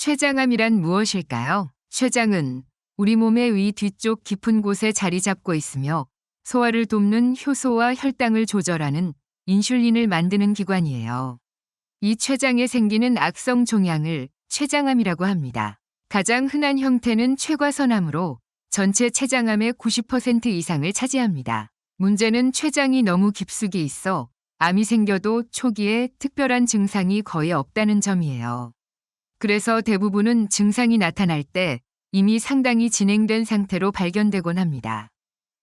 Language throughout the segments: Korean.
췌장암이란 무엇일까요? 췌장은 우리 몸의 위 뒤쪽 깊은 곳에 자리 잡고 있으며 소화를 돕는 효소와 혈당을 조절하는 인슐린을 만드는 기관이에요. 이 췌장에 생기는 악성 종양을 췌장암이라고 합니다. 가장 흔한 형태는 췌과선암으로 전체 췌장암의 90% 이상을 차지합니다. 문제는 췌장이 너무 깊숙이 있어 암이 생겨도 초기에 특별한 증상이 거의 없다는 점이에요. 그래서 대부분은 증상이 나타날 때 이미 상당히 진행된 상태로 발견되곤 합니다.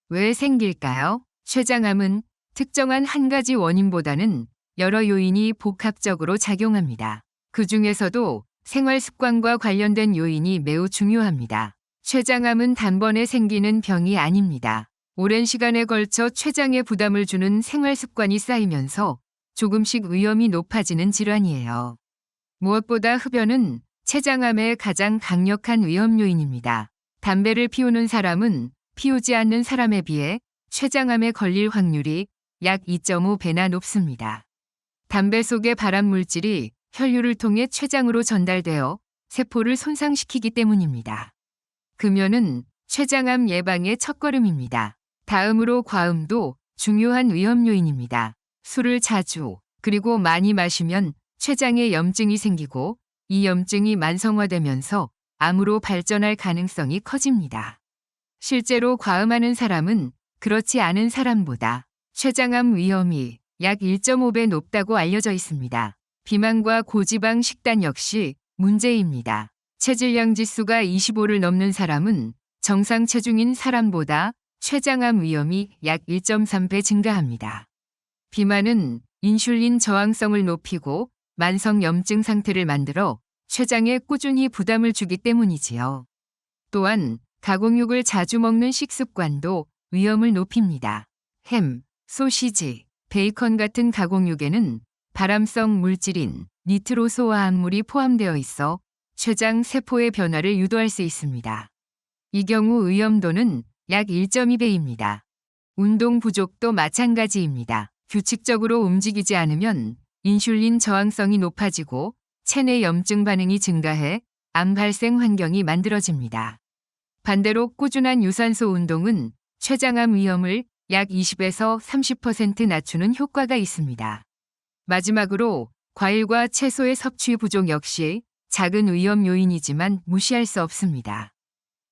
왜 생길까요? 췌장암은 특정한 한 가지 원인보다는 여러 요인이 복합적으로 작용합니다. 그 중에서도 생활 습관과 관련된 요인이 매우 중요합니다. 췌장암은 단번에 생기는 병이 아닙니다. 오랜 시간에 걸쳐 췌장에 부담을 주는 생활 습관이 쌓이면서 조금씩 위험이 높아지는 질환이에요. 무엇보다 흡연은 췌장암의 가장 강력한 위험 요인입니다. 담배를 피우는 사람은 피우지 않는 사람에 비해 췌장암에 걸릴 확률이 약 2.5배나 높습니다. 담배 속의 발암 물질이 혈류를 통해 췌장으로 전달되어 세포를 손상시키기 때문입니다. 금연은 췌장암 예방의 첫걸음입니다. 다음으로 과음도 중요한 위험 요인입니다. 술을 자주 그리고 많이 마시면 췌장에 염증이 생기고 이 염증이 만성화되면서 암으로 발전할 가능성이 커집니다. 실제로 과음하는 사람은 그렇지 않은 사람보다 췌장암 위험이 약 1.5배 높다고 알려져 있습니다. 비만과 고지방 식단 역시 문제입니다. 체질량 지수가 25를 넘는 사람은 정상 체중인 사람보다 췌장암 위험이 약 1.3배 증가합니다. 비만은 인슐린 저항성을 높이고 만성 염증 상태를 만들어 췌장에 꾸준히 부담을 주기 때문이지요. 또한 가공육을 자주 먹는 식습관도 위험을 높입니다. 햄, 소시지, 베이컨 같은 가공육에는 발암성 물질인 니트로소화합물이 포함되어 있어 췌장 세포의 변화를 유도할 수 있습니다. 이 경우 위험도는 약 1.2배입니다. 운동 부족도 마찬가지입니다. 규칙적으로 움직이지 않으면 인슐린 저항성이 높아지고 체내 염증 반응이 증가해 암 발생 환경이 만들어집니다. 반대로 꾸준한 유산소 운동은 췌장암 위험을 약 20에서 30% 낮추는 효과가 있습니다. 마지막으로 과일과 채소의 섭취 부족 역시 작은 위험 요인이지만 무시할 수 없습니다.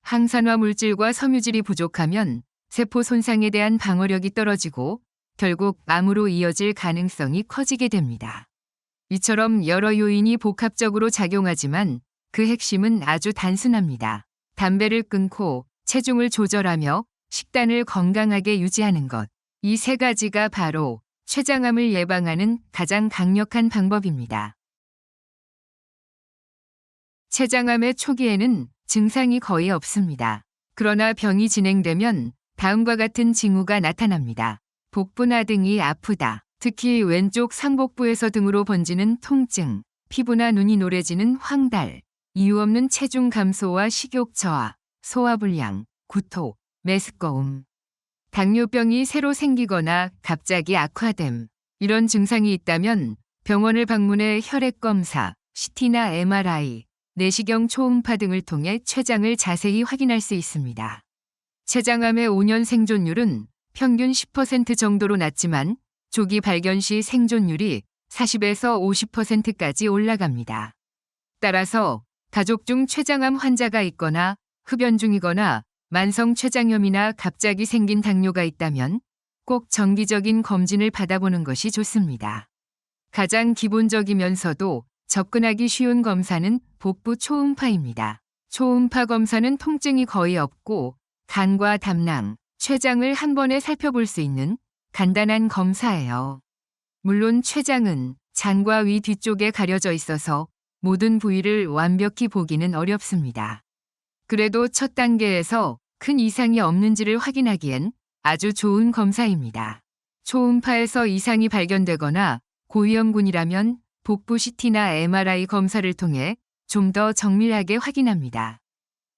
항산화 물질과 섬유질이 부족하면 세포 손상에 대한 방어력이 떨어지고 결국 암으로 이어질 가능성이 커지게 됩니다. 이처럼 여러 요인이 복합적으로 작용하지만 그 핵심은 아주 단순합니다. 담배를 끊고 체중을 조절하며 식단을 건강하게 유지하는 것. 이 세 가지가 바로 췌장암을 예방하는 가장 강력한 방법입니다. 췌장암의 초기에는 증상이 거의 없습니다. 그러나 병이 진행되면 다음과 같은 징후가 나타납니다. 복부나 등이 아프다. 특히 왼쪽 상복부에서 등으로 번지는 통증, 피부나 눈이 노래지는 황달, 이유 없는 체중 감소와 식욕 저하, 소화불량, 구토, 메스꺼움. 당뇨병이 새로 생기거나 갑자기 악화됨. 이런 증상이 있다면 병원을 방문해 혈액 검사, CT나 MRI, 내시경 초음파 등을 통해 췌장을 자세히 확인할 수 있습니다. 췌장암의 5년 생존율은 평균 10% 정도로 낮지만 조기 발견 시 생존율이 40에서 50%까지 올라갑니다. 따라서 가족 중 췌장암 환자가 있거나 흡연 중이거나 만성 췌장염이나 갑자기 생긴 당뇨가 있다면 꼭 정기적인 검진을 받아보는 것이 좋습니다. 가장 기본적이면서도 접근하기 쉬운 검사는 복부 초음파입니다. 초음파 검사는 통증이 거의 없고 간과 담낭, 췌장을 한 번에 살펴볼 수 있는 간단한 검사예요. 물론 췌장은 장과 위 뒤쪽에 가려져 있어서 모든 부위를 완벽히 보기는 어렵습니다. 그래도 첫 단계에서 큰 이상이 없는지를 확인하기엔 아주 좋은 검사입니다. 초음파에서 이상이 발견되거나 고위험군이라면 복부 CT나 MRI 검사를 통해 좀 더 정밀하게 확인합니다.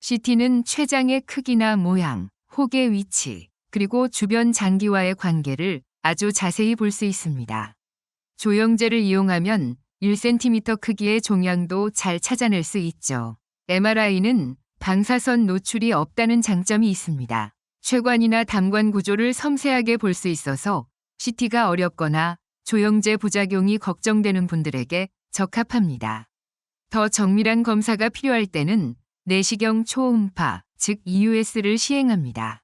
CT는 췌장의 크기나 모양, 혹의 위치, 그리고 주변 장기와의 관계를 아주 자세히 볼 수 있습니다. 조영제를 이용하면 1cm 크기의 종양도 잘 찾아낼 수 있죠. MRI는 방사선 노출이 없다는 장점이 있습니다. 췌관이나 담관 구조를 섬세하게 볼 수 있어서 CT가 어렵거나 조영제 부작용이 걱정되는 분들에게 적합합니다. 더 정밀한 검사가 필요할 때는 내시경 초음파, 즉 EUS를 시행합니다.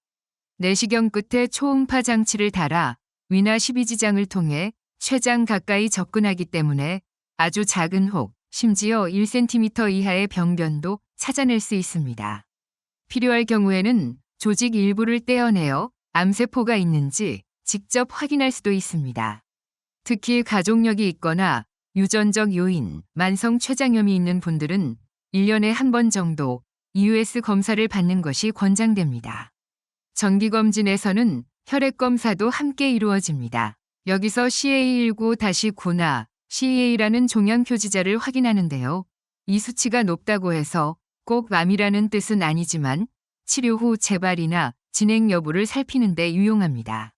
내시경 끝에 초음파 장치를 달아 위나 12지장을 통해 췌장 가까이 접근하기 때문에 아주 작은 혹, 심지어 1cm 이하의 병변도 찾아낼 수 있습니다. 필요할 경우에는 조직 일부를 떼어내어 암세포가 있는지 직접 확인할 수도 있습니다. 특히 가족력이 있거나 유전적 요인, 만성 췌장염이 있는 분들은 1년에 한 번 정도 EUS 검사를 받는 것이 권장됩니다. 정기검진에서는 혈액 검사도 함께 이루어집니다. 여기서 CA19-9나 CEA라는 종양 표지자를 확인하는데요. 이 수치가 높다고 해서 꼭 암이라는 뜻은 아니지만 치료 후 재발이나 진행 여부를 살피는 데 유용합니다.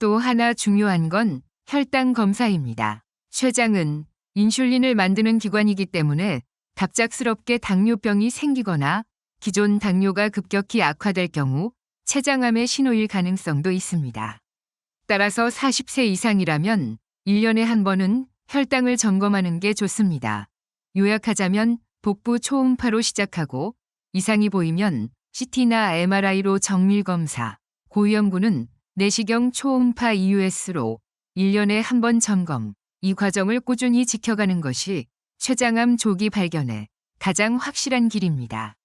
또 하나 중요한 건 혈당 검사입니다. 췌장은 인슐린을 만드는 기관이기 때문에 갑작스럽게 당뇨병이 생기거나 기존 당뇨가 급격히 악화될 경우 췌장암의 신호일 가능성도 있습니다. 따라서 40세 이상이라면 1년에 한 번은 혈당을 점검하는 게 좋습니다. 요약하자면 복부 초음파로 시작하고 이상이 보이면 CT나 MRI로 정밀 검사, 고위험군은 내시경 초음파 EUS로 1년에 한 번 점검, 이 과정을 꾸준히 지켜가는 것이 췌장암 조기 발견에 가장 확실한 길입니다.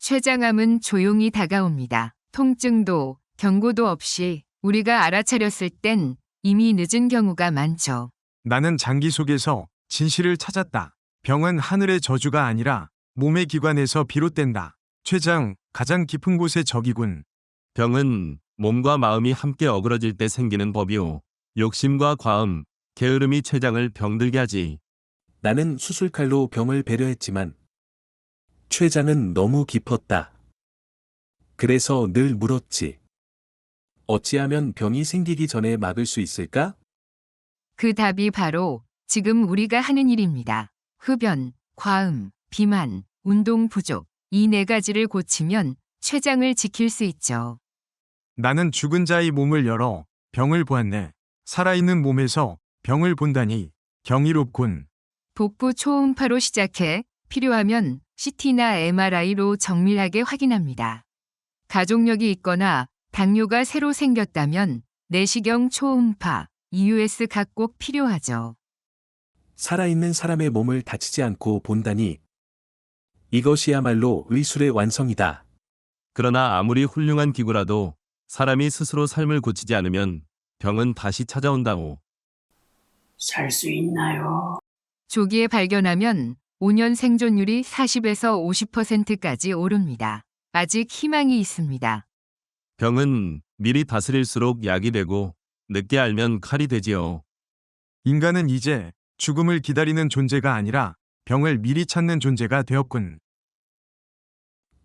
췌장암은 조용히 다가옵니다. 통증도 경고도 없이 우리가 알아차렸을 땐 이미 늦은 경우가 많죠. 나는 장기 속에서 진실을 찾았다. 병은 하늘의 저주가 아니라 몸의 기관에서 비롯된다. 췌장, 가장 깊은 곳의 적이군. 병은 몸과 마음이 함께 어그러질 때 생기는 법이오. 욕심과 과음, 게으름이 췌장을 병들게 하지. 나는 수술칼로 병을 배려했지만 췌장은 너무 깊었다. 그래서 늘 물었지. 어찌하면 병이 생기기 전에 막을 수 있을까? 그 답이 바로 지금 우리가 하는 일입니다. 흡연, 과음, 비만, 운동 부족, 이 네 가지를 고치면 췌장을 지킬 수 있죠. 나는 죽은 자의 몸을 열어 병을 보았네. 살아있는 몸에서 병을 본다니 경이롭군. 복부 초음파로 시작해 필요하면 CT나 MRI로 정밀하게 확인합니다. 가족력이 있거나 당뇨가 새로 생겼다면 내시경 초음파, EUS 각 꼭 필요하죠. 살아있는 사람의 몸을 다치지 않고 본다니. 이것이야말로 의술의 완성이다. 그러나 아무리 훌륭한 기구라도 사람이 스스로 삶을 고치지 않으면 병은 다시 찾아온다오. 살 수 있나요? 조기에 발견하면 5년 생존율이 40에서 50%까지 오릅니다. 아직 희망이 있습니다. 병은 미리 다스릴수록 약이 되고 늦게 알면 칼이 되지요. 인간은 이제 죽음을 기다리는 존재가 아니라 병을 미리 찾는 존재가 되었군.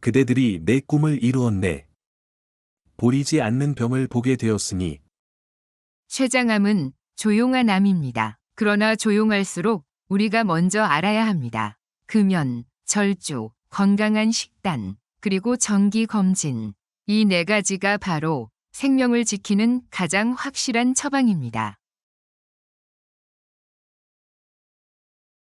그대들이 내 꿈을 이루었네. 보이지 않는 병을 보게 되었으니 췌장암은 조용한 암입니다. 그러나 조용할수록 우리가 먼저 알아야 합니다. 금연, 절주, 건강한 식단, 그리고 정기 검진. 이 네 가지가 바로 생명을 지키는 가장 확실한 처방입니다.